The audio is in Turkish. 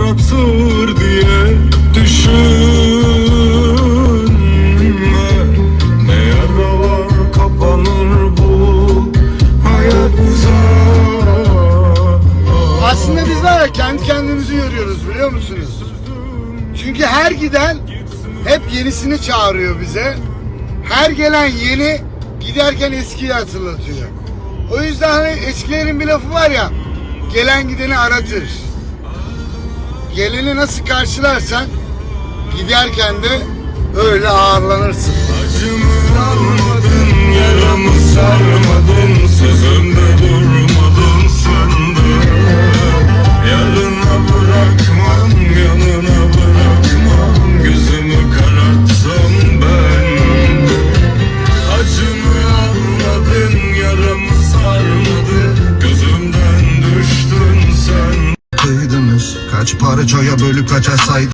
uzaktır diye düşünme Ne yaralar kapanır bu hayatta Aslında biz var ya kendi kendimizi yoruyoruz biliyor musunuz? Çünkü her giden hep yenisini çağırıyor bize. Her gelen yeni giderken eskiyi hatırlatıyor. O yüzden hani eskilerin bir lafı var ya gelen gideni aratır. Geleni nasıl karşılarsan giderken de öyle ağırlanırsın. Kaç parçaya bölüp kaça saydınız